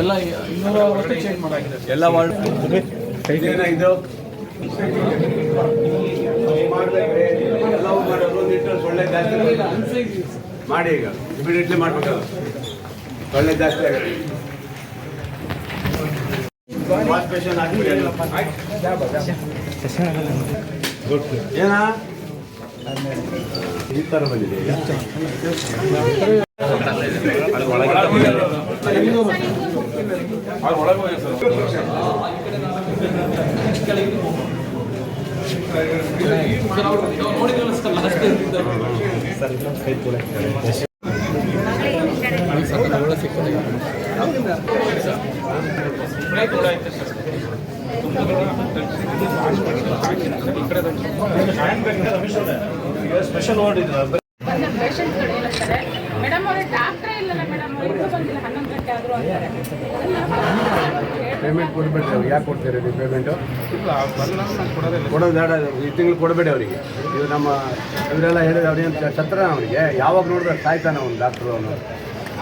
ಎಲ್ಲ ಎಲ್ಲ ವಾರ್ಡ್ ಎಲ್ಲವೂ ಮಾಡೋದು ಸೊಳ್ಳೆ ಜಾಸ್ತಿ. ಮಾಡಿ ಈಗ. ಇಮಿಡಿಯೇಟ್ಲಿ ಮಾಡ್ಬೇಕಲ್ಲ ಒಳ್ಳೆ ಜಾಸ್ತಿ ಆಗುತ್ತೆ ವಾಶ್ ಪೇಷನ್ ಹಾಕ್ಬಿಡಿ. ಏನಾ? ಈ ಥರ ಬಂದಿದೆ ಈಗ. ಬಂದ ವಾರ್ಡ್ ಹೇಳ್ತಾರೆ ಮೇಡಮ್ ಅವರೇ ಡಾಕ್ಟ್ರೇ ಇಲ್ಲಲ್ಲ ಮೇಡಮ್ ಇನ್ನೂ ಬಂದಿಲ್ಲ ಹನ್ನೊಂದು ಗಂಟೆ ಆದರೂ ಅಂತಾರೆ ಪೇಮೆಂಟ್ ಕೊಡ್ಬೇಡ್ರಿ ಅವ್ರಿಗೆ ಯಾಕೆ ಕೊಡ್ತೀರಿ ನೀವು ಪೇಮೆಂಟು ಕೊಡೋದು ಬೇಡ ಈ ತಿಂಗಳು ಕೊಡಬೇಡಿ ಅವರಿಗೆ. ಇದು ನಮ್ಮ ಇವರೆಲ್ಲ ಹೇಳಿದ್ರೆ ಅವ್ರಿಗೆ ಛತ್ರ ಅವರಿಗೆ? ಯಾವಾಗ ನೋಡಿದ್ರೆ ಸಾಯ್ತಾನೆ ಅವ್ನು ಡಾಕ್ಟ್ರು ಅವನು.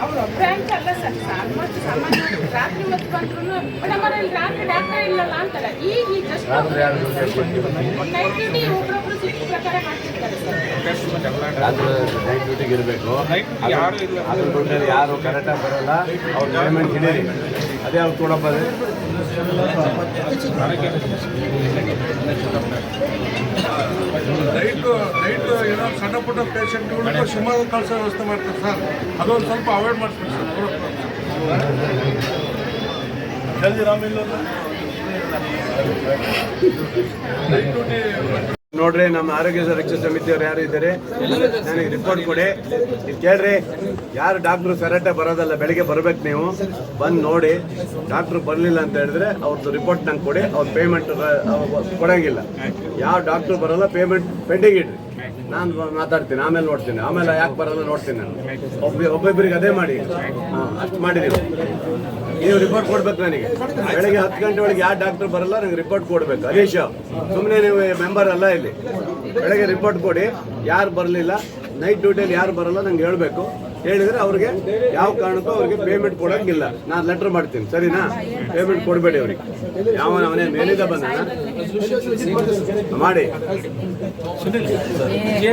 ಅವ್ರು ಒಬ್ಬರೇ ಅಂತ ಅಲ್ಲ ಸರ್ ಆಲ್ಮೋಸ್ಟ್ ಸಾಮಾನ್ಯ ರಾತ್ರಿ ಹೊತ್ತು ಬಂದ್ರು ಮೇಡಮ್ ಅವರೇ ರಾತ್ರಿ ಡಾಕ್ಟ್ರೇ ಇಲ್ಲಲ್ಲ ಅಂತಾರೆ ಈಗ ಈಗ ಜಸ್ಟ್ ರಾತ್ರಿ ಯಾರು ಡ್ಯೂಟಿ ಕೊಡ್ತೀವಿ ನೈಟ್ ಡ್ಯೂಟಿ ಒಬ್ರೊಬ್ರು ಸಿಕ್ಕು ಪ್ರಕಾರ ಮಾಡ್ತಿರ್ತಾರೆ ಸರ್ ರಾತ್ರಿ ನೈಟ್ ಡ್ಯೂಟಿಗೆ ಇರಬೇಕು. ಅದ್ರ ದುಡ್ಡಲ್ಲಿ ಯಾರು ಕರೆಕ್ಟಾಗಿ ಬರಲ್ಲ ಅವ್ರ ಪೇಮೆಂಟ್ ಹಿಡೀರಿ ಅದೇ ಅವ್ರು ಕೊಡಪ್ಪ ನೈಟ್ ನೈಟ್ ಏನೋ ಸಣ್ಣ ಪುಟ್ಟ ಪೇಷಂಟ್ಗಳು ಸುಮಾರು ಕಳಿಸೋ ವ್ಯವಸ್ಥೆ ಮಾಡ್ತಾರೆ ಸರ್ ಅದೊಂದು ಸ್ವಲ್ಪ ಅವಾಯ್ಡ್ ಸರ್ ಜಲ್ದಿ ಡ್ಯೂಟಿ ನೋಡ್ರಿ ನಮ್ಮ ಆರೋಗ್ಯ ಸುರಕ್ಷಾ ಸಮಿತಿಯವ್ರು ಯಾರು ಇದ್ದಾರೆ? ನನಗೆ ರಿಪೋರ್ಟ್ ಕೊಡಿ. ಇಲ್ಲಿ ಕೇಳ್ರಿ ಯಾರು ಡಾಕ್ಟ್ರು ಕರೆಕ್ಟಾಗಿ ಬರೋದಲ್ಲ ಬೆಳಿಗ್ಗೆ ಬರ್ಬೇಕು ನೀವು. ಬಂದು ನೋಡಿ. ಡಾಕ್ಟ್ರು ಬರಲಿಲ್ಲ ಅಂತ ಹೇಳಿದ್ರೆ ಅವ್ರದ್ದು ರಿಪೋರ್ಟ್ ನಂಗೆ ಕೊಡಿ. ಅವ್ರ ಪೇಮೆಂಟ್ ಕೊಡಂಗಿಲ್ಲ. ಯಾವ ಡಾಕ್ಟ್ರು ಬರೋಲ್ಲ ಪೇಮೆಂಟ್ ಪೆಂಡಿಂಗ್ ಇಡ್ರಿ. ನಾನು ಮಾತಾಡ್ತೀನಿ, ಆಮೇಲೆ ನೋಡ್ತೀನಿ. ಆಮೇಲೆ ಯಾಕೆ ಬರಲ್ಲ ನೋಡ್ತೀನಿ ನಾನು. ಒಬ್ಬ ಒಬ್ಬೊಬ್ಬರಿಗೆ ಅದೇ ಮಾಡಿ. ಅಷ್ಟು ಮಾಡಿ ನೀವು ನೀವು ರಿಪೋರ್ಟ್ ಕೊಡ್ಬೇಕು ನನಗೆ. ಬೆಳಗ್ಗೆ ಹತ್ತು ಗಂಟೆ ಒಳಗೆ ಯಾವ ಡಾಕ್ಟರ್ ಬರಲ್ಲ ನನಗೆ ರಿಪೋರ್ಟ್ ಕೊಡಬೇಕು. ಅದೇಶ ಸುಮ್ಮನೆ ನೀವು ಮೆಂಬರ್ ಅಲ್ಲ ಇಲ್ಲಿ. ಬೆಳಗ್ಗೆ ರಿಪೋರ್ಟ್ ಕೊಡಿ. ಯಾರು ಬರಲಿಲ್ಲ ನೈಟ್ ಡ್ಯೂಟಿಯಲ್ಲಿ ಯಾರು ಬರಲ್ಲ, ನಂಗೆ ಹೇಳಬೇಕು. ಹೇಳಿದ್ರೆ ಅವ್ರಿಗೆ ಯಾವ ಕಾರಣಕ್ಕೂ ಅವ್ರಿಗೆ ಪೇಮೆಂಟ್ ಕೊಡೋಂಗಿಲ್ಲ. ನಾನು ಲೆಟರ್ ಮಾಡ್ತೀನಿ, ಸರಿನಾ? ಪೇಮೆಂಟ್ ಕೊಡಬೇಡಿ ಅವ್ರಿಗೆ. ಯಾವ ಅವನೇ ಮೇಲಿಂದ ಬಂದ ಮಾಡಿ.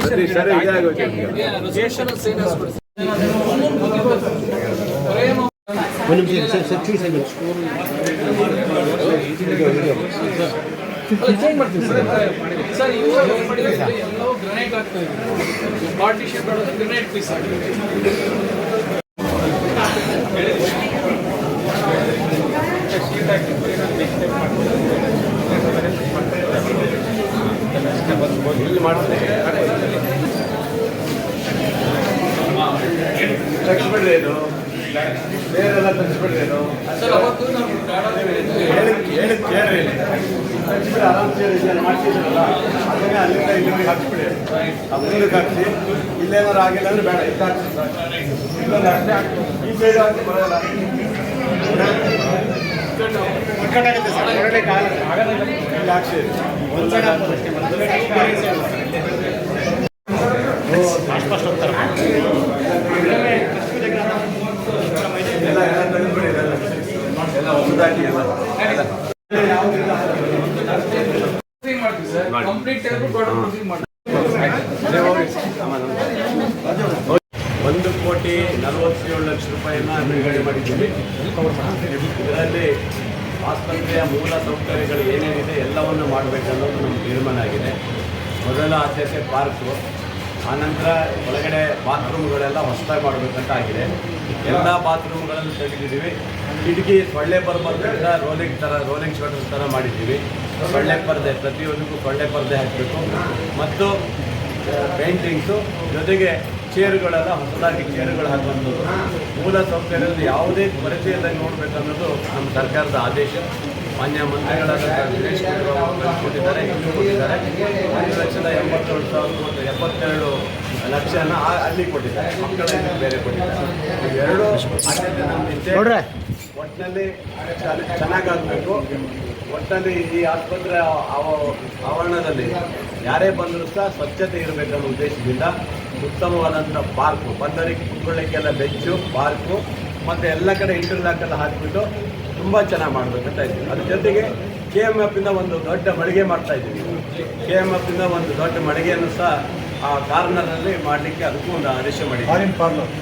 ಸರಿ ಸರಿ ಇದಾಗೋಯ್ತು ಈಗ. ಚೇಂಜ್ ಮಾಡ್ತೀವಿ ಸರ್. ಸರ್ ಇವು ಎಲ್ಲವೂ ಗ್ರನೈಟ್ ಆಗ್ತಾ ಇದೆ ಪಾರ್ಟಿಷನ್ ಮಾಡೋದು ಗ್ರನೈಟ್ ಪೀಸ್ ಆಗಿದೆ ಇಲ್ಲಿ ಮಾಡ್ತೀನಿ ತಗ್ಸ್ಬಿಡ್ರಿ ಇದು ಬೇರೆಲ್ಲ ತಗ್ಸ್ಬಿಡ್ರೇನು ಇದು ಸರ್ ಅವತ್ತು ನಾವು ಹೇಳಿದ್ ಹೇಳಿದ್ ತಗ್ಸ್ಬಿಡಿ ಆರಾಮ್ ಸೇರಿ ಮಾಡ್ತಿದ್ರಲ್ಲ ಅದನ್ನೇ ಅಲ್ಲಿಂದ ಇಲ್ಲಿ ಹಾಕ್ಸ್ಬಿಡಿ. ಆ ಮುಂದಕ್ಕೆ ಹಾಕ್ಸಿ ಇಲ್ಲೇನಾರು ಆಗಿಲ್ಲ ಅಂದ್ರೆ ಬೇಡ ಇದು ಹಾಕ್ಸಿ ಅಷ್ಟೇ. ಈ ಸೈಡ್ ಹಾಕಿ ಬರೋಲ್ಲ ಇಲ್ಲಿ ಹಾಕ್ಸಿ. ಎಲ್ಲ ಎಲ್ಲ ಎಲ್ಲ. ಎಲ್ಲ ಒಂದಾಗಿ ಎಲ್ಲ ಮಾಡ್ತೀವಿ ಸರ್ ಕಂಪ್ಲೀಟ್ ಪ್ರಾಡಕ್ಟ್ ಮಾಡ್ತೀವಿ ಒಂದು ಕೋಟಿ ನಲವತ್ತೇಳು ಲಕ್ಷ ರೂಪಾಯಿನ ಬಿಡುಗಡೆ ಮಾಡಿದ್ದೀವಿ. ಇದರಲ್ಲಿ ಆಸ್ಪತ್ರೆಯ ಮೂಲ ಸೌಕರ್ಯಗಳು ಏನೇನಿದೆ ಎಲ್ಲವನ್ನು ಮಾಡಬೇಕನ್ನೋದು ನಮ್ಮ ತೀರ್ಮಾನ ಆಗಿದೆ. ಮೊದಲ ಆದ್ಯತೆ ಪಾರ್ಕು. ಆನಂತರ ಒಳಗಡೆ ಬಾತ್ರೂಮ್ಗಳೆಲ್ಲ ಹೊಸದಾಗಿ ಮಾಡಬೇಕಂತ ಆಗಿದೆ ಎಲ್ಲ ಬಾತ್ರೂಮ್ಗಳನ್ನು ತೆಗೆದಿದ್ದೀವಿ. ಕಿಟಕಿ ಸೊಳ್ಳೆ ಬರಬಾರ್ದ ರೋಲಿಂಗ್ ಥರ, ರೋಲಿಂಗ್ ಶಟರ್ ಥರ ಮಾಡಿದ್ದೀವಿ. ಸೊಳ್ಳೆ ಪರದೆ, ಪ್ರತಿಯೊಂದಕ್ಕೂ ಸೊಳ್ಳೆ ಪರದೆ ಹಾಕಬೇಕು. ಮತ್ತು ಪೇಂಟಿಂಗ್ಸು ಜೊತೆಗೆ ಚೇರುಗಳೆಲ್ಲ ಹೊಸದಾಗಿ ಚೇರುಗಳು ಹಾಕುವಂಥದ್ದು ಮೂಲ ಸೌಕರ್ಯದ ಯಾವುದೇ ಕೊರತೆ ಇಲ್ಲ ನೋಡಬೇಕನ್ನೋದು ನಮ್ಮ ಸರ್ಕಾರದ ಆದೇಶ. ಮಾನ್ಯ ಮಂತ್ರಿಗಳಾದ ದಿನೇಶ್ ಗುಂಡೂರಾವ್ ಇನ್ನೂ ಕೊಟ್ಟಿದ್ದಾರೆ ಒಂದು ಲಕ್ಷದ ಎಂಬತ್ತೇಳು ಸಾವಿರದ ಎಪ್ಪತ್ತೆರಡು ಲಕ್ಷನ ಅಲ್ಲಿ ಕೊಟ್ಟಿದ್ದಾರೆ. ಮಕ್ಕಳ ಇದಕ್ಕೆ ಬೇರೆ ಕೊಟ್ಟಿದ್ದಾರೆ. ಇವೆರಡು ಆದ್ಯತೆ ನಮ್ದಿದೆ. ಒಟ್ಟಿನಲ್ಲಿ ಚೆನ್ನಾಗಾಗಬೇಕು. ಒಟ್ಟಿನಲ್ಲಿ ಈ ಆಸ್ಪತ್ರೆ ಆವ- ಆವರಣದಲ್ಲಿ ಯಾರೇ ಬಂದರೂ ಸಹ ಸ್ವಚ್ಛತೆ ಇರಬೇಕನ್ನೋ ಉದ್ದೇಶದಿಂದ ಉತ್ತಮವಾದಂಥ ಪಾರ್ಕು ಬಂದವರಿಗೆ ಕುತ್ಕೊಳ್ಳೋಕ್ಕೆಲ್ಲ ಬೆಂಚು ಪಾರ್ಕು ಮತ್ತು ಎಲ್ಲ ಕಡೆ ಇಂಟರ್ಲಾಕ್ ಎಲ್ಲ ಹಾಕಿಬಿಟ್ಟು ತುಂಬ ಚೆನ್ನಾಗಿ ಮಾಡಬೇಕಂತ ಇದ್ದೀವಿ. ಅದ್ರ ಜೊತೆಗೆ ಕೆ ಎಂ ಎಫ್ ಇಂದ ಒಂದು ದೊಡ್ಡ ಮಳಿಗೆ ಮಾಡ್ತಾ ಇದ್ದೀವಿ. ಕೆ ಎಂ ಎಫ್ ಇಂದ ಒಂದು ದೊಡ್ಡ ಮಳಿಗೆಯನ್ನು ಸಹ ಆ ಕಾರ್ನರಲ್ಲಿ ಮಾಡಲಿಕ್ಕೆ ಅದಕ್ಕೂ ಒಂದು ಆದೇಶ ಮಾಡಿದ್ದೀವಿ.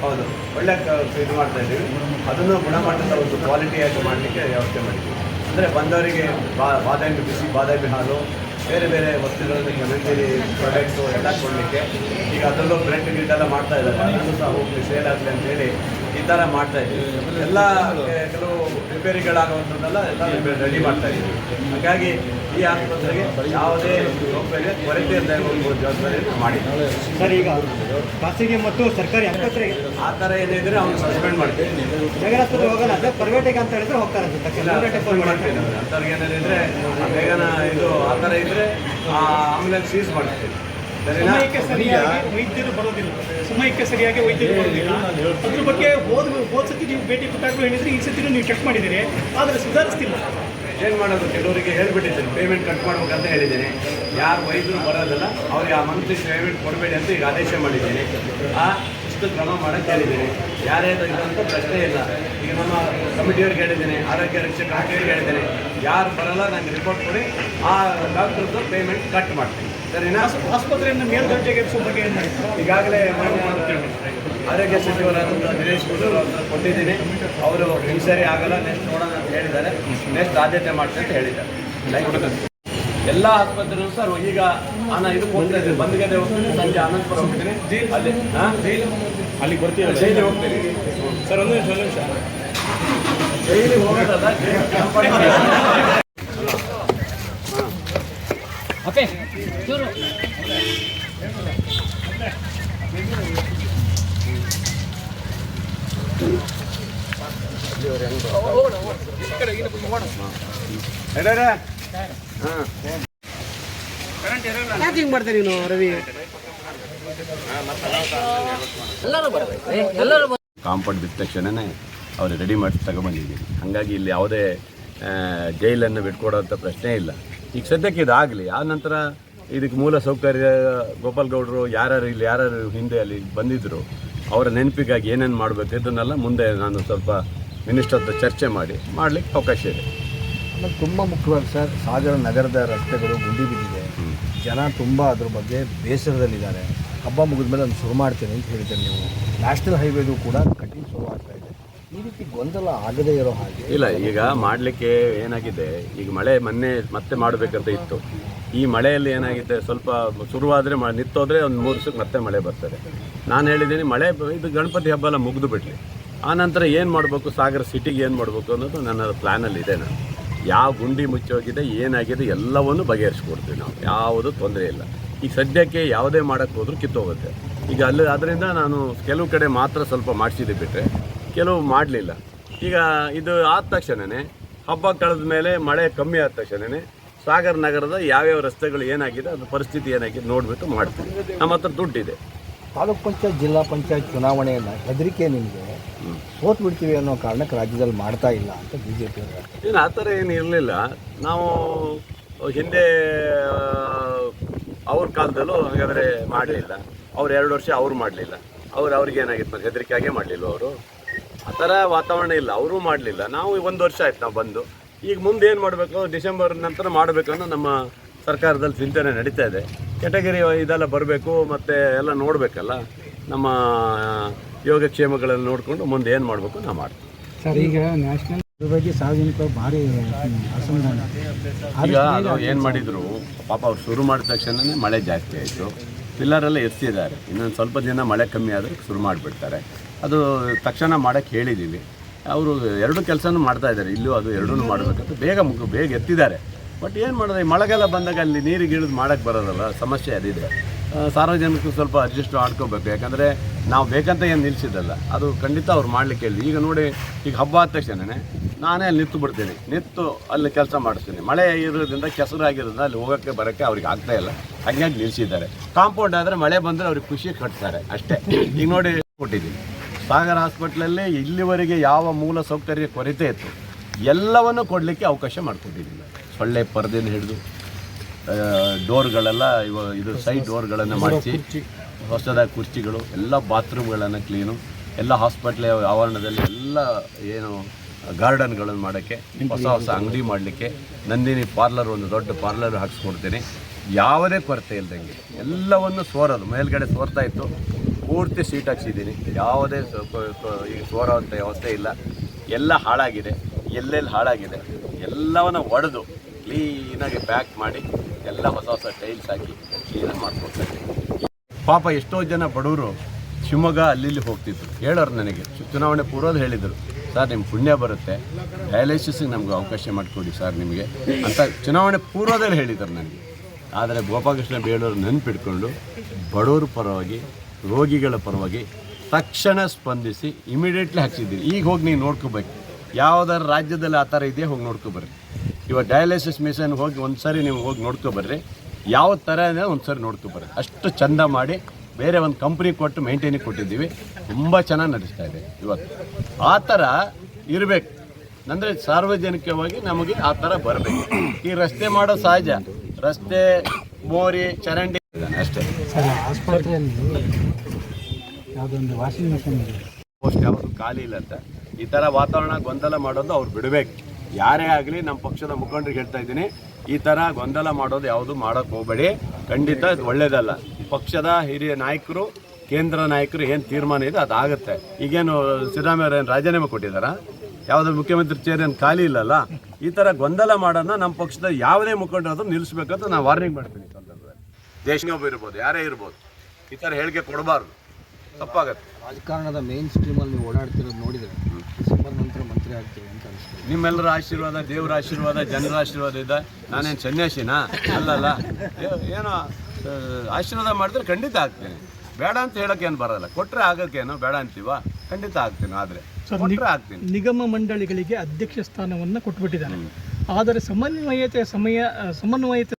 ಹೌದು. ಒಳ್ಳೆ ಇದು ಮಾಡ್ತಾ ಇದ್ದೀವಿ. ಅದನ್ನು ಗುಣಮಟ್ಟದ ಒಂದು ಕ್ವಾಲಿಟಿಯಾಗಿ ಮಾಡಲಿಕ್ಕೆ ವ್ಯವಸ್ಥೆ ಮಾಡಿದ್ದೀವಿ. ಅಂದರೆ ಬಂದವರಿಗೆ ಬಾ, ಬಾದಾಮಿ ಬಿಸಿ, ಬಾದಾಮಿ ಹಾಲು, ಬೇರೆ ಬೇರೆ ವಸ್ತುಗಳನ್ನು ಕಮೆಂಟರಿ ಪ್ರಾಡಕ್ಟು ಎಲ್ಲ ಕೊಡಲಿಕ್ಕೆ ಈಗ ಅದರಲ್ಲೂ ಬ್ರೆಡ್ ಎಲ್ಲ ಮಾಡ್ತಾ ಇದ್ದಾರೆ. ಅದನ್ನು ಸಹ ಹೋಗಲಿ ಸೇಲ್ ಆಗಲಿ ಅಂತೇಳಿ ಈ ಥರ ಮಾಡ್ತಾ ಇದ್ದೀವಿ. ಎಲ್ಲ, ಕೆಲವು ರಿಪೇರಿಗಳಾಗುವಂಥದ್ದೆಲ್ಲ ಎಲ್ಲ ರೆಡಿ ಮಾಡ್ತಾ ಇದ್ದೀವಿ. ಹಾಗಾಗಿ ಈ ಆಸ್ಪತ್ರೆಗೆ ಯಾವುದೇ ಸೌಕರ್ಯ ಕೊರತೆ ಇಲ್ಲದೆ ಜವಾಬ್ದಾರಿ ಮಾಡಿ. ಸರ್ ಈಗ ಖಾಸಗಿ ಮತ್ತು ಸರ್ಕಾರಿ ಆಸ್ಪತ್ರೆಗೆ? ಆ ಥರ ಏನಿದ್ರೆ ಅವ್ನು ಸಸ್ಪೆಂಡ್ ಮಾಡ್ತೀವಿ. ಬೇಗ ಆಸ್ಪತ್ರೆ ಹೋಗಲ್ಲ ಅದೇ ಪ್ರೈವೇಟಿಗೆ ಅಂತ ಹೇಳಿದ್ರೆ ಹೋಗ್ತಾರೆ ಅಂಥವ್ರಿಗೆ ಏನಾದ್ರೆ ಬೇಗನ ಇದು ಆ ಥರ ಇದ್ರೆ ಆ ಆಂಬುಲೆನ್ಸ್ ಸೀಸ್ ಮಾಡ್ತೀವಿ. ಸಮಯಕ್ಕೆ ಸರಿಯಾಗಿ ವೈದ್ಯರು ಬರೋದಿಲ್ಲ. ಸಮಯಕ್ಕೆ ಸರಿಯಾಗಿ ವೈದ್ಯರು ಬರೋದಿಲ್ಲ. ಅದ್ರ ಬಗ್ಗೆ ಹೋದ ಹೋದ ಸತಿ ನೀವು ಭೇಟಿ ಕೊಟ್ಟಾಗಲೂ ಹೇಳಿದ್ರೆ ಈ ಸತಿನೂ ನೀವು ಚೆಕ್ ಮಾಡಿದ್ದೀರಿ. ಆದರೆ ಸುಧಾರಿಸ್ತಿಲ್ಲ. ಏನು ಮಾಡೋದು? ಕೆಲವರಿಗೆ ಹೇಳ್ಬಿಟ್ಟಿದ್ದೀನಿ. ಪೇಮೆಂಟ್ ಕಟ್ ಮಾಡ್ಬೇಕಂತ ಹೇಳಿದ್ದೀನಿ. ಯಾರು ವೈದ್ಯರು ಬರೋದಲ್ಲ, ಅವ್ರಿಗೆ ಆ ಮಂತ್ಲಿ ಪೇಮೆಂಟ್ ಕೊಡಬೇಡಿ ಅಂತ ಈಗ ಆದೇಶ ಮಾಡಿದ್ದೀನಿ. ಆ ಇಷ್ಟು ಕ್ರಮ ಮಾಡೋಕ್ಕೆ ಹೇಳಿದ್ದೀನಿ. ಯಾರೇ ಇದಂತ ಪ್ರಶ್ನೆ ಇಲ್ಲ. ಈಗ ನಮ್ಮ ಕಮಿಟಿಯವ್ರಿಗೆ ಹೇಳಿದ್ದೀನಿ, ಆರೋಗ್ಯ ರಕ್ಷಕ ಕಮಿಟಿಯವ್ರಿಗೆ ಹೇಳಿದ್ದೀನಿ. ಯಾರು ಬರಲ್ಲ ನನಗೆ ರಿಪೋರ್ಟ್ ಕೊಡಿ. ಆ ಡಾಕ್ಟ್ರದ್ದು ಪೇಮೆಂಟ್ ಕಟ್ ಮಾಡ್ತೀನಿ. ಸರಿನಾ? ಆಸ್ಪತ್ರೆಯನ್ನು ಮೇಲ್ದರ್ಜೆಗೇರಿಸುವ ಬಗ್ಗೆ ಏನು ಈಗಾಗಲೇ ಆರೋಗ್ಯ ಸಚಿವರಾದಂಥ ದಿನೇಶ್ ಗುಂಡೂರು ಅವ್ರ ಹತ್ರ ಕೊಟ್ಟಿದ್ದೀನಿ. ಅವರು ಈ ಸರಿ ಆಗಲ್ಲ ನೆಕ್ಸ್ಟ್ ನೋಡೋಣ ಅಂತ ಹೇಳಿದ್ದಾರೆ. ನೆಕ್ಸ್ಟ್ ಆದ್ಯತೆ ಮಾಡ್ತೀನಿ ಅಂತ ಹೇಳಿದ್ದಾರೆ. ಎಲ್ಲ ಆಸ್ಪತ್ರೆನೂ ಸರ್ ಈಗ ನಾನು ಇದು ಹೋಗ್ತಾ ಇದ್ದೀನಿ ಗದ್ದೆ ಹೋಗ್ತೀನಿ ಸಂಜೆ ಅನಂತಪುರ ಹೋಗ್ತೀನಿ. ಅಲ್ಲಿ ಅಲ್ಲಿಗೆ ಬರ್ತೀವಿ ಜೈಲಿಗೆ ಹೋಗ್ತೀನಿ. ಸರ್ ಒಂದು ನಿಮಿಷ ಒಂದು ನಿಮಿಷ. ಜೈಲಿಗೆ ಹೋಗೋದಲ್ಲ ಜೈಲಿಗೆ ಚೂರು ನಡೀರಿ. ಹಾಂ ಯಾಕೆ ಹಿಂಗೆ ಮಾಡ್ತಾರೆ ನೀನು ರವಿ? ಕಾಂಪೌಂಡ್ ಬಿದ್ದ ತಕ್ಷಣನೇ ಅವರೆ ರೆಡಿ ಮಾಡಿ ತಗೊಂಡ್ಬಂದಿದ್ದೀನಿ ಹಾಗಾಗಿ ಇಲ್ಲಿ ಯಾವುದೇ ಜೈಲನ್ನು ಬಿಟ್ಕೊಡೋಂಥ ಪ್ರಶ್ನೆ ಇಲ್ಲ. ಈಗ ಸದ್ಯಕ್ಕೆ ಇದಾಗಲಿ ಆ ನಂತರ ಇದಕ್ಕೆ ಮೂಲ ಸೌಕರ್ಯ ಗೋಪಾಲ್ಗೌಡರು ಯಾರ್ಯಾರು ಇಲ್ಲಿ ಯಾರ್ಯಾರು ಹಿಂದೆ ಅಲ್ಲಿ ಬಂದಿದ್ದರು ಅವರ ನೆನಪಿಗಾಗಿ ಏನೇನು ಮಾಡಬೇಕು ಇದನ್ನೆಲ್ಲ ಮುಂದೆ ನಾನು ಸ್ವಲ್ಪ ಮಿನಿಸ್ಟರ್ ಹತ್ರ ಚರ್ಚೆ ಮಾಡಿ ಮಾಡಲಿಕ್ಕೆ ಅವಕಾಶ ಇದೆ. ಆಮೇಲೆ ತುಂಬ ಮುಖ್ಯವಾಗಿ ಸರ್ ಸಾಗರ ನಗರದ ರಸ್ತೆಗಳು ಗುಂಡಿ ಬಿದ್ದಿದೆ. ಜನ ತುಂಬ ಅದ್ರ ಬಗ್ಗೆ ಬೇಸರದಲ್ಲಿದ್ದಾರೆ. ಹಬ್ಬ ಮುಗಿದ ಮೇಲೆ ನಾನು ಶುರು ಮಾಡ್ತೀನಿ ಅಂತ ಹೇಳಿದ್ದೇನೆ ನೀವು. ನ್ಯಾಷನಲ್ ಹೈವೇದು ಕೂಡ ಕಟ್ಟಿಂಗ್ ಶುರು ಆಗ್ತಾ ಇದೆ ಈ ರೀತಿ ಗೊಂದಲ ಆಗದೇ ಇರೋ ಹಾಗೆ? ಇಲ್ಲ, ಈಗ ಮಾಡಲಿಕ್ಕೆ ಏನಾಗಿದೆ? ಈಗ ಮಳೆ ಮೊನ್ನೆ ಮತ್ತೆ ಮಾಡಬೇಕಂತ ಇತ್ತು. ಈ ಮಳೆಯಲ್ಲಿ ಏನಾಗಿದೆ? ಸ್ವಲ್ಪ ಶುರುವಾದರೆ ಮ ನಿತ್ತೋದ್ರೆ ಒಂದು ಮೂರು ದಿವಸಕ್ಕೆ ಮತ್ತೆ ಮಳೆ ಬರ್ತದೆ. ನಾನು ಹೇಳಿದ್ದೀನಿ ಮಳೆ ಇದು ಗಣಪತಿ ಹಬ್ಬ ಎಲ್ಲ ಮುಗಿದು ಬಿಡಲಿ. ಆ ನಂತರ ಏನು ಮಾಡಬೇಕು? ಸಾಗರ ಸಿಟಿಗೆ ಏನು ಮಾಡಬೇಕು ಅನ್ನೋದು ನನ್ನ ಪ್ಲ್ಯಾನಲ್ಲಿ ಇದೆ ನಾನು. ಯಾವ ಗುಂಡಿ ಮುಚ್ಚೋಗಿದೆ ಏನಾಗಿದೆ ಎಲ್ಲವನ್ನು ಬಗೆಹರಿಸ್ಕೊಡ್ತೀವಿ ನಾವು. ಯಾವುದು ತೊಂದರೆ ಇಲ್ಲ. ಈಗ ಸದ್ಯಕ್ಕೆ ಯಾವುದೇ ಮಾಡೋಕ್ಕೆ ಹೋದರೂ ಕಿತ್ತೋಗುತ್ತೆ. ಈಗ ಅಲ್ಲಿ, ಅದರಿಂದ ನಾನು ಕೆಲವು ಕಡೆ ಮಾತ್ರ ಸ್ವಲ್ಪ ಮಾಡಿಸಿದೆ ಬಿಟ್ಟರೆ ಕೆಲವು ಮಾಡಲಿಲ್ಲ. ಈಗ ಇದು ಆದ ತಕ್ಷಣವೇ ಹಬ್ಬ ಕಳೆದ ಮೇಲೆ ಮಳೆ ಕಮ್ಮಿ ಆದ ತಕ್ಷಣವೇ ಸಾಗರ್ ನಗರದ ಯಾವ್ಯಾವ ರಸ್ತೆಗಳು ಏನಾಗಿದೆ ಅದು ಪರಿಸ್ಥಿತಿ ಏನಾಗಿದೆ ನೋಡಿಬಿಟ್ಟು ಮಾಡ್ತೀವಿ. ನಮ್ಮ ಹತ್ರ ದುಡ್ಡಿದೆ. ತಾಲೂಕ್ ಪಂಚಾಯತ್ ಜಿಲ್ಲಾ ಪಂಚಾಯತ್ ಚುನಾವಣೆಯನ್ನು ಹೆದರಿಕೆ ನಿಮಗೆ ಸೋತ್ ಬಿಡ್ತೀವಿ ಅನ್ನೋ ಕಾರಣಕ್ಕೆ ರಾಜ್ಯದಲ್ಲಿ ಮಾಡ್ತಾ ಇಲ್ಲ ಅಂತ ಬಿ ಜೆ ಪಿ ಏನು ಆ ಥರ ಏನು ಇರಲಿಲ್ಲ. ನಾವು ಹಿಂದೆ ಅವ್ರ ಕಾಲದಲ್ಲೂ ಹಾಗಾದರೆ ಮಾಡಲಿಲ್ಲ. ಅವ್ರು ಎರಡು ವರ್ಷ ಅವ್ರು ಮಾಡಲಿಲ್ಲ. ಅವ್ರು ಅವ್ರಿಗೆ ಏನಾಗಿತ್ತು ಹೆದರಿಕೆ ಹೆದರಿಕೆಯಾಗೇ ಮಾಡಲಿಲ್ಲ ಅವರು? ಆ ಥರ ವಾತಾವರಣ ಇಲ್ಲ ಅವರು ಮಾಡಲಿಲ್ಲ. ನಾವು ಒಂದು ವರ್ಷ ಆಯ್ತು ನಾವು ಬಂದು. ಈಗ ಮುಂದೆ ಏನು ಮಾಡಬೇಕು? ಡಿಸೆಂಬರ್ ನಂತರ ಮಾಡಬೇಕು ಅನ್ನೋ ನಮ್ಮ ಸರ್ಕಾರದಲ್ಲಿ ಚಿಂತನೆ ನಡೀತಾ ಇದೆ. ಕೆಟಗರಿ ಇದೆಲ್ಲ ಬರಬೇಕು ಮತ್ತು ಎಲ್ಲ ನೋಡಬೇಕಲ್ಲ. ನಮ್ಮ ಯೋಗಕ್ಷೇಮಗಳನ್ನು ನೋಡಿಕೊಂಡು ಮುಂದೆ ಏನು ಮಾಡಬೇಕು ನಾವು ಮಾಡ್ತೀವಿ. ಸರ್ ಈಗ ನ್ಯಾಷನಲ್ ಬಗ್ಗೆ ಸಾರ್ವಜನಿಕರು ಭಾರಿ ಅಸಮಾಧಾನ. ಈಗ ಅದು ಏನು ಮಾಡಿದರು? ಪಾಪ ಅವ್ರು ಶುರು ಮಾಡಿದ ತಕ್ಷಣವೇ ಮಳೆ ಜಾಸ್ತಿ ಆಯಿತು. ಪಿಲ್ಲರೆಲ್ಲ ಎತ್ತಿದ್ದಾರೆ ಇನ್ನೊಂದು ಸ್ವಲ್ಪ ದಿನ ಮಳೆ ಕಮ್ಮಿ ಆದರೆ ಶುರು ಮಾಡಿಬಿಡ್ತಾರೆ. ಅದು ತಕ್ಷಣ ಮಾಡೋಕ್ಕೆ ಹೇಳಿದ್ದೀವಿ ಅವರು ಎರಡು ಕೆಲಸನೂ ಮಾಡ್ತಾ ಇದ್ದಾರೆ. ಇಲ್ಲೂ ಅದು ಎರಡೂ ಮಾಡಬೇಕಂತ ಬೇಗ ಮುಗು, ಬೇಗ ಎತ್ತಿದ್ದಾರೆ. ಬಟ್ ಏನು ಮಾಡೋದು ಈ ಮಳೆಗಾಲ ಬಂದಾಗ ಅಲ್ಲಿ ನೀರಿಗೆ ಇಳಿದು ಮಾಡೋಕ್ಕೆ ಬರೋದಲ್ಲ, ಸಮಸ್ಯೆ ಅದಿದೆ. ಸಾರ್ವಜನಿಕರು ಸ್ವಲ್ಪ ಅಡ್ಜಸ್ಟ್ ಮಾಡ್ಕೋಬೇಕು. ಯಾಕಂದರೆ ನಾವು ಬೇಕಂತ ಏನು ನಿಲ್ಲಿಸಿದ್ದಲ್ಲ ಅದು ಖಂಡಿತ ಅವ್ರು ಮಾಡಲಿಕ್ಕೆ ಹೇಳಿ. ಈಗ ನೋಡಿ, ಈಗ ಹಬ್ಬ ಆದ ತಕ್ಷಣನೇ ನಾನೇ ಅಲ್ಲಿ ನಿಂತು ಬಿಡ್ತೀನಿ. ನಿಂತು ಅಲ್ಲಿ ಕೆಲಸ ಮಾಡಿಸ್ತೀನಿ. ಮಳೆ ಇರೋದ್ರಿಂದ, ಕೆಸರಾಗಿರೋದ್ರಿಂದ ಅಲ್ಲಿ ಹೋಗೋಕ್ಕೆ, ಬರೋಕ್ಕೆ ಅವ್ರಿಗೆ ಆಗ್ತಾ ಇಲ್ಲ. ಹಂಗಾಗಿ ನಿಲ್ಲಿಸಿದ್ದಾರೆ ಕಾಂಪೌಂಡ್ ಆದರೆ ಮಳೆ ಬಂದರೆ ಅವ್ರಿಗೆ ಖುಷಿ ಕಟ್ತಾರೆ ಅಷ್ಟೇ. ಈಗ ನೋಡಿ, ಕೊಟ್ಟಿದ್ದೀನಿ. ಸಾಗರ್ ಹಾಸ್ಪಿಟ್ಲಲ್ಲಿ ಇಲ್ಲಿವರೆಗೆ ಯಾವ ಮೂಲ ಸೌಕರ್ಯ ಕೊರತೆ ಇತ್ತು, ಎಲ್ಲವನ್ನು ಕೊಡಲಿಕ್ಕೆ ಅವಕಾಶ ಮಾಡಿಕೊಟ್ಟಿದ್ದೀನಿ ಸೊಳ್ಳೆ ಪರದೆಯನ್ನು ಹಿಡಿದು ಡೋರ್ಗಳೆಲ್ಲ ಇವ ಇದು ಸೈಡ್ ಡೋರ್ಗಳನ್ನು ಮಾಡಿಸಿ, ಹೊಸದಾಗಿ ಕುರ್ಚಿಗಳು, ಎಲ್ಲ ಬಾತ್ರೂಮ್ಗಳನ್ನು ಕ್ಲೀನು, ಎಲ್ಲ ಹಾಸ್ಪಿಟ್ಲ್ ಆವರಣದಲ್ಲಿ ಎಲ್ಲ ಏನು ಗಾರ್ಡನ್ಗಳನ್ನು ಮಾಡೋಕ್ಕೆ, ಹೊಸ ಹೊಸ ಅಂಗಡಿ ಮಾಡಲಿಕ್ಕೆ ನಂದಿನಿ ಪಾರ್ಲರ್ ಒಂದು ದೊಡ್ಡ ಪಾರ್ಲರ್ ಹಾಕ್ಸ್ಕೊಡ್ತೀನಿ. ಯಾವುದೇ ಕೊರತೆ ಇಲ್ದಂಗೆ, ಎಲ್ಲವನ್ನು ಸೋರೋದು, ಮೇಲ್ಗಡೆ ಸೋರ್ತಾ ಇತ್ತು. ಪೂರ್ತಿ ಸೀಟ್ ಹಾಕ್ಸಿದ್ದೀನಿ. ಯಾವುದೇ ಈಗ ಸೋರೋವಂಥ ವ್ಯವಸ್ಥೆ ಇಲ್ಲ. ಎಲ್ಲ ಹಾಳಾಗಿದೆ. ಎಲ್ಲೆಲ್ಲಿ ಹಾಳಾಗಿದೆ? ಎಲ್ಲವನ್ನು ಒಡೆದು ಕ್ಲೀನಾಗಿ ಪ್ಯಾಕ್ ಮಾಡಿ ಎಲ್ಲ ಹೊಸ ಹೊಸ ಟೈಲ್ಸ್ ಹಾಕಿ ಕ್ಲೀನಾಗಿ ಮಾಡ್ಕೊಡ್ತಾರೆ. ಪಾಪ ಎಷ್ಟೋ ಜನ ಬಡವರು ಶಿವಮೊಗ್ಗ ಅಲ್ಲಿ ಹೋಗ್ತಿದ್ರು. ಹೇಳೋರು ನನಗೆ. ಚುನಾವಣೆ ಪೂರ್ವದಲ್ಲಿ ಹೇಳಿದರು. ಸರ್ ನಿಮ್ಮ ಪುಣ್ಯ ಬರುತ್ತೆ. ಡಯಾಲಿಸಿಸ್ಗೆ ನಮ್ಗೆ ಅವಕಾಶ ಮಾಡಿಕೊಡಿ ಸರ್ ನಿಮಗೆ ಅಂತ ಚುನಾವಣೆ ಪೂರ್ವದಲ್ಲಿ ಹೇಳಿದರು ನನಗೆ. ಆದರೆ ಗೋಪಾಲಕೃಷ್ಣ ಬೇಳೂರು ನೆನಪಿಟ್ಕೊಂಡು ಬಡವರು ಪರವಾಗಿ ರೋಗಿಗಳ ಪರವಾಗಿ ತಕ್ಷಣ ಸ್ಪಂದಿಸಿ ಇಮಿಡಿಯೇಟ್ಲಿ ಹಾಕ್ಸಿದ್ದೀರಿ. ಈಗ ಹೋಗಿ ನೀವು ನೋಡ್ಕೋಬೇಕು. ಯಾವುದಾದ್ರು ರಾಜ್ಯದಲ್ಲಿ ಆ ಥರ ಇದೆಯಾ, ಹೋಗಿ ನೋಡ್ಕೊಬರ್ರಿ. ಇವಾಗ ಡಯಾಲಿಸಿಸ್ ಮಿಷನ್ ಹೋಗಿ ಒಂದು ಸರಿ ನೀವು ಹೋಗಿ ನೋಡ್ಕೊಬರ್ರಿ. ಯಾವ ಥರ ಒಂದು ಸರಿ ನೋಡ್ಕೊಬರ್ರಿ. ಅಷ್ಟು ಚಂದ ಮಾಡಿ ಬೇರೆ ಒಂದು ಕಂಪ್ನಿ ಕೊಟ್ಟು ಮೇಂಟೈನಿಗೆ ಕೊಟ್ಟಿದ್ದೀವಿ. ತುಂಬ ಚೆನ್ನಾಗಿ ನಡೆಸ್ತಾ ಇದೆ ಇವತ್ತು ಆ ಥರ ಇರಬೇಕು. ಅಂದರೆ ಸಾರ್ವಜನಿಕವಾಗಿ ನಮಗೆ ಆ ಥರ ಬರಬೇಕು. ಈ ರಸ್ತೆ ಮಾಡೋ ಸಹಜ. ರಸ್ತೆ ಮೋರಿ ಚರಂಡಿ ಯಾವುದೊಂದು ವಾಷಿಂಗ್ ಇದೆ. ಪೋಸ್ಟ್ ಯಾವುದು ಖಾಲಿ ಇಲ್ಲ ಅಂತ. ಈ ಥರ ವಾತಾವರಣ ಗೊಂದಲ ಮಾಡೋದು ಅವ್ರು ಬಿಡಬೇಕು. ಯಾರೇ ಆಗಲಿ ನಮ್ಮ ಪಕ್ಷದ ಮುಖಂಡರಿಗೆ ಹೇಳ್ತಾ ಇದ್ದೀನಿ, ಈ ಥರ ಗೊಂದಲ ಮಾಡೋದು ಯಾವುದು ಮಾಡೋಕ್ಕೆ ಹೋಗಬೇಡಿ. ಖಂಡಿತ ಇದು ಒಳ್ಳೇದಲ್ಲ. ಪಕ್ಷದ ಹಿರಿಯ ನಾಯಕರು, ಕೇಂದ್ರ ನಾಯಕರು ಏನು ತೀರ್ಮಾನ ಇದೆ ಅದಾಗುತ್ತೆ ಈಗೇನು ಸಿದ್ದರಾಮಯ್ಯ ಏನು ರಾಜೀನಾಮೆ ಕೊಟ್ಟಿದ್ದಾರಾ? ಯಾವುದೋ ಮುಖ್ಯಮಂತ್ರಿ ಚೇರ್ ಏನು ಖಾಲಿ ಇಲ್ಲಲ್ಲ? ಈ ಥರ ಗೊಂದಲ ಮಾಡೋದನ್ನ ನಮ್ಮ ಪಕ್ಷದ ಯಾವುದೇ ಮುಖಂಡರಾದ್ರೂ ನಿಲ್ಲಿಸ್ಬೇಕಂತ ನಾನು ವಾರ್ನಿಂಗ್ ಮಾಡ್ತೀನಿ ದೇಶನೊಬ್ಬ ಇರ್ಬೋದು, ಯಾರೇ ಇರ್ಬೋದು. ಈ ಥರ ಹೇಳಿಕೆ ಕೊಡಬಾರ್ದು. ತಪ್ಪಾಗತ್ತೆ. ರಾಜಕಾರಣದ ಮೇನ್ ಸ್ಟ್ರೀಮಲ್ಲಿ ನೀವು ಓಡಾಡ್ತಿರೋದು ನೋಡಿದರೆ ಡಿಸೆಂಬರ್ ನಂತರ ಮಂತ್ರಿ ಆಗ್ತೀವಿ ಅಂತ ಅನಿಸ್ತದೆ ನಿಮ್ಮೆಲ್ಲರ ಆಶೀರ್ವಾದ ದೇವರ ಆಶೀರ್ವಾದ ಜನರ ಆಶೀರ್ವಾದ ಇದ್ದ ನಾನೇನು ಸನ್ಯಾಸಿನಾ? ಅಲ್ಲಲ್ಲ ಏನೋ ಆಶೀರ್ವಾದ ಮಾಡಿದ್ರೆ ಖಂಡಿತ ಆಗ್ತೇನೆ. ಬೇಡ ಅಂತ ಹೇಳಕ್ಕೆ ಏನು ಬರಲ್ಲ. ಕೊಟ್ಟರೆ ಆಗೋಕ್ಕೇನು ಬೇಡ ಅಂತೀವ? ಖಂಡಿತ ಆಗ್ತೀನಿ ಆದರೆ. ಕೊಟ್ಟರೆ ಆಗ್ತೀನಿ. ನಿಗಮ ಮಂಡಳಿಗಳಿಗೆ ಅಧ್ಯಕ್ಷ ಸ್ಥಾನವನ್ನು ಕೊಟ್ಬಿಟ್ಟಿದ್ದಾನೆ ಆದರೆ ಸಮನ್ವಯತೆ ಸಮಯ ಸಮನ್ವಯತೆ